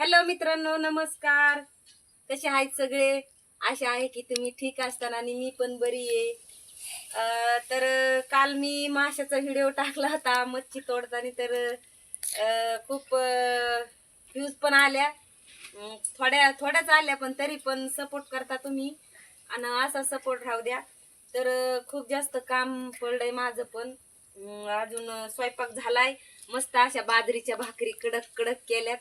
Hello मित्रांनो नमस्कार. कसे आहेत सगळे? आशा आहे की तुम्ही ठीक असताना आणि मी पण बरी आहे. तर काल मी माशाचा व्हिडिओ टाकला होता मच्छी तोडताना. तर खूप व्ह्यूज पण आल्या. थोड्या थोड्याच आल्या पण तरी पण सपोर्ट करता तुम्ही. आणि असा सपोर्ट राहू द्या. तर खूप जास्त काम पडलंय माझं पण. अजून स्वयंपाक झालाय. मस्त अशा बाजरीच्या भाकरी कडक कडक केल्यात.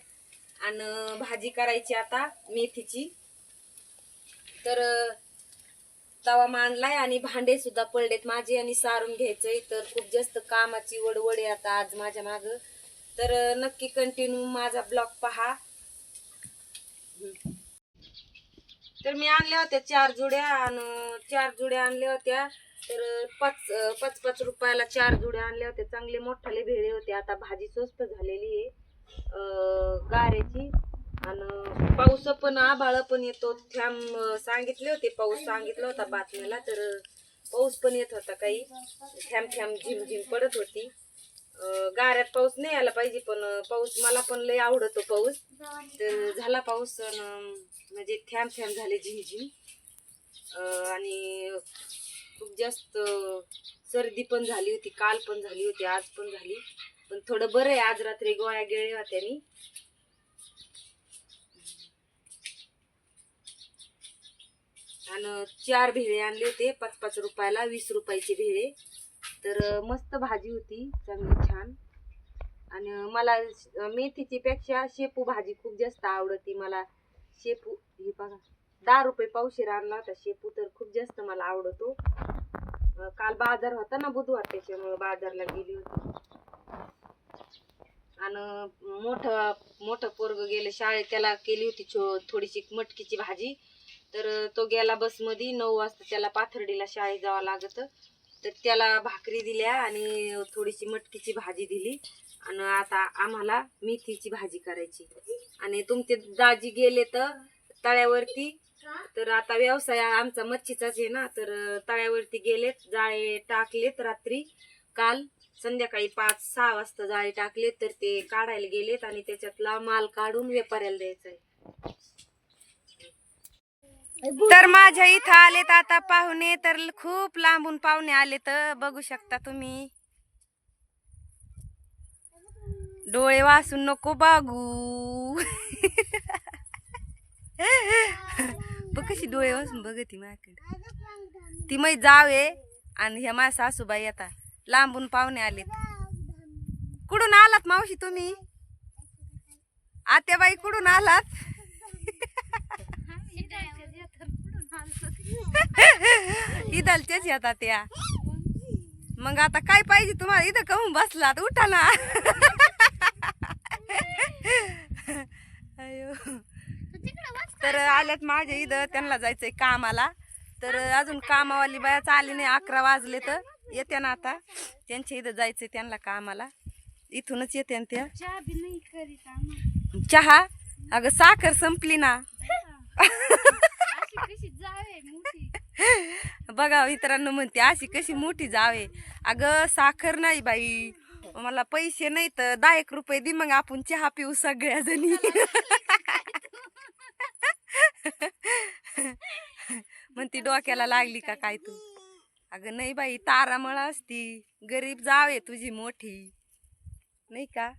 आणि भाजी करायची आता मेथीची. तर तवा मांडलाय आणि भांडे सुद्धा पडलेत. माझे आणि सारून घ्यायचंय तर खूप जास्त कामाची वडवड आहे आता आज माझ्या माग. तर नक्की कंटिन्यू माझा ब्लॉग पहा. तर मी आणल्या होत्या चार जुड्या आणि चार जुड्या आणल्या होत्या. तर पाच पाच पाच रुपयाला चार जुड्या आणल्या होत्या. चांगले मोठाले भेळे होते. आता भाजी स्वस्त झालेली आहे. गाऱ्याची आणि पाऊस पण आभाळ पण येतो थ्याम सांगितले होते. पाऊस सांगितला होता बातमीला तर पाऊस पण येत होता काही. थ्याम थ्याम झिम झिम पडत होती. गाऱ्यात पाऊस नाही आला पाहिजे पण पाऊस मला पण लय आवडतो पाऊस. तर झाला पाऊस म्हणजे थ्याम थ्याम झाले झिमझिम आणि खूप जास्त सर्दी पण झाली होती काल पण झाली होती आज पण झाली. पण थोडं बरं आहे. आज रात्री गोळ्या गेळ्या होत्या मी आणि चार भेळे आणले होते. पाच पाच रुपयाला वीस रुपयाचे भेळे. तर मस्त भाजी होती. चांगली छान. आणि मला मेथीची पेक्षा शेपू भाजी खूप जास्त आवडती. मला शेपू हे बघा दहा रुपये पावशेर आणला होता. शेपू तर खूप जास्त मला आवडतो. काल बाजार होता ना बुधवार त्याच्यामुळे बाजारला गेली होती. आणि मोठं मोठं पोरग गेलं शाळेत त्याला केली होती छो थोडीशी मटकीची भाजी. तर तो गेला बसमध्ये नऊ वाजता त्याला पाथर्डीला शाळेत जावं लागत. तर त्याला भाकरी दिल्या आणि थोडीशी मटकीची भाजी दिली. आणि आता आम्हाला मेथीची भाजी करायची. आणि तुमचे दाजी गेले तर तळ्यावरती. तर आता व्यवसाय आमचा मच्छीचाच आहे ना. तर तळ्यावरती गेलेत जाळे टाकलेत रात्री. काल संध्याकाळी पाच सहा वाजता जाळी टाकले तर ते काढायला गेलेत आणि त्याच्यातला माल काढून व्यापाऱ्याला द्यायचा आहे तर माझ्या इथं आलेत आता पाहुणे तर खूप लांबून पाहुणे आले तर बघू शकता तुम्ही. डोळे वासून नको बागू. बघ कशी डोळे वासून बघ ती माझ्याकडे. ती मै जावे आणि ह्या माझ्या सासूबाई येतात लांबून पाहुणे आलेत. कुठून आलात मावशी तुम्ही? आत्याबाई कुठून आलात? इदलच्याच येतात त्या. मग आता काय पाहिजे तुम्हाला? इथं कहून बसलात उठा ना. तर आल्यात माझ्या इथं त्यांना जायचंय कामाला. तर अजून कामावाली बायाच आली नाही अकरा वाजले तर येते ना आता. त्यांच्या इथं जायचंय त्यांना कामाला. इथूनच येते त्या. चहा बी नाही करीत आम्ही. चहा? अगं साखर संपली ना. अशी कशी जावे मोठी? बघा मित्रांनो म्हणते अशी कशी मोठी जावे. अगं साखर नाही बाई. मला पैसे नाही तर दहा एक रुपये दे मग आपण चहा पिऊ सगळ्या जणी म्हणती डोक्याला लागली का काय तू? अगं नाही बाई तारामळा असती. गरीब जावे तुझी मोठी. नाही का?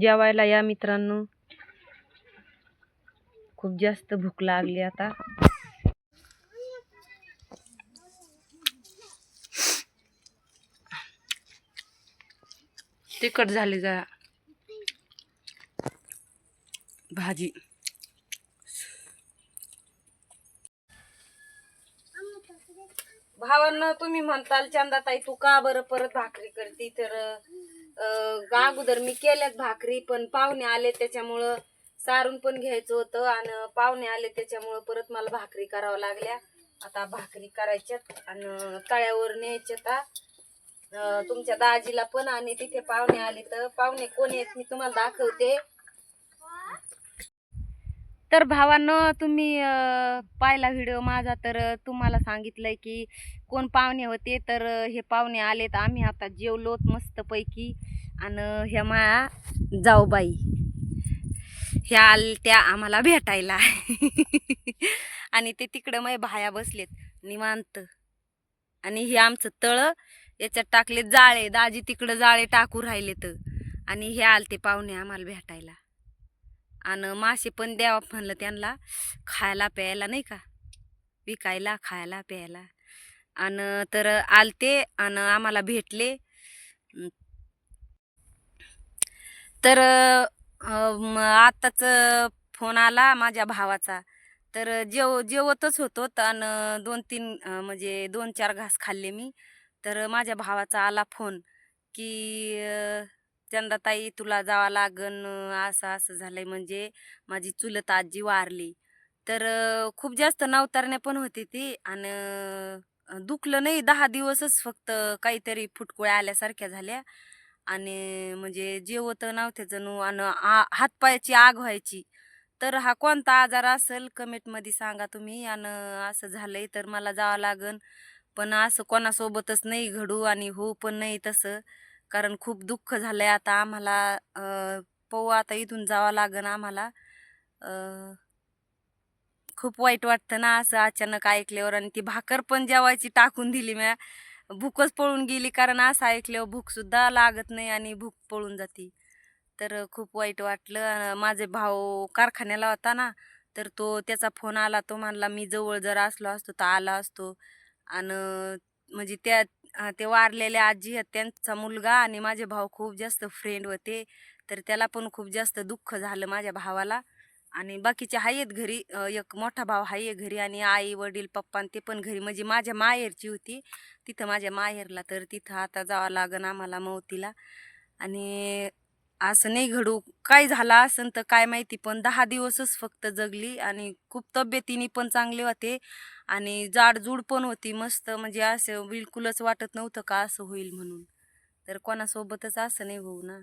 जेवायला या मित्रांनो. खूप जास्त भूक लागली आता. तिखट झाली जरा. भाजी. भावांना तुम्ही म्हणताल चंदाताई तू का बरं परत भाकरी करती? तर अगोदर मी केल्यात भाकरी पण पाहुणे आले त्याच्यामुळं सारून पण घ्यायचं होतं आणि पाहुणे आले त्याच्यामुळं परत मला भाकरी करावं लागल्या. आता भाकरी करायच्यात आणि तळ्यावर न्यायच्यात तुमच्या दाजीला पण आणि तिथे पाहुणे आले तर पाहुणे कोण आहेत मी तुम्हाला दाखवते. तर भावानं तुम्ही पाहिला व्हिडिओ माझा तर तुम्हाला तुम्हाला सांगितलंय की कोण पाहुणे होते तर हे पाहुणे आलेत. आम्ही आता जेवलोत मस्तपैकी. आणि ह्या माया जाऊबाई. ह्या आलत्या आम्हाला भेटायला. आणि ते तिकडं मै भाया बसलेत निवांत. आणि हे आमचं तळं याच्यात टाकले जाळे. दाजी तिकडं जाळे टाकू राहिले तर आणि हे आलते पाहुणे आम्हाला भेटायला. आणि मासे पण द्यावा म्हणलं त्यांना खायला प्यायला नाही का? विकायला खायला प्यायला. आणि तर आलते आणि आम्हाला भेटले. तर आत्ताच फोन आला माझ्या भावाचा. तर जेव जेवतच होतो आणि दोन तीन म्हणजे दोन चार घास खाल्ले मी. तर माझ्या भावाचा आला फोन की चंदाताई तुला जावं लागन असं असं झालंय म्हणजे माझी चुलत आजी वारली. तर खूप जास्त नवतारण्या पण होती ती आणि दुखलं नाही. दहा दिवसच फक्त काहीतरी फुटकुळ्या आल्यासारख्या झाल्या आणि म्हणजे जेवत नव्हते जणू आणि आ- हातपायाची आग व्हायची. तर हा कोणता आजार असेल कमेंटमध्ये सांगा तुम्ही आणि असं झालंय तर मला जावं लागन. पण असं कोणासोबतच नाही घडू आणि हो पण नाही तसं. कारण खूप दुःख झालं आहे आता आम्हाला पोहू पाहू आता इथून जावं लागन आम्हाला. खूप वाईट वाटतं ना असं अचानक ऐकल्यावर आणि ती भाकर पण जेवायची टाकून दिली म्या. भूकच पळून गेली कारण असं ऐकल्यावर भूकसुद्धा लागत नाही आणि भूक पळून जाते. तर खूप वाईट वाटलं. माझे भाऊ कारखान्याला होता ना तर तो त्याचा फोन आला. तो म्हणला मी जवळ जर असलो असतो तर आला असतो. आणि म्हणजे त्या ते वारलेल्या आजी आहेत त्यांचा मुलगा आणि माझे भाऊ खूप जास्त फ्रेंड होते. तर त्याला पण खूप जास्त दुःख झालं माझ्या भावाला. आणि बाकीचे आहेत घरी एक मोठा भाऊ आहे घरी आणि आई वडील पप्पा ते पण घरी. म्हणजे माझ्या माहेरची होती. तिथं माझ्या माहेरला तर तिथं आता जावं लागन आम्हाला मवतीला आणि असं नाही घडू. काय झालं असन तर काय माहिती पण दहा दिवसच फक्त जगली आणि खूप तब्येतीने पण चांगले होते. आणि जाडजूड पण होती मस्त म्हणजे असं बिलकुलच वाटत नव्हतं का असं होईल म्हणून. तर कोणासोबतच असं नाही होऊ ना.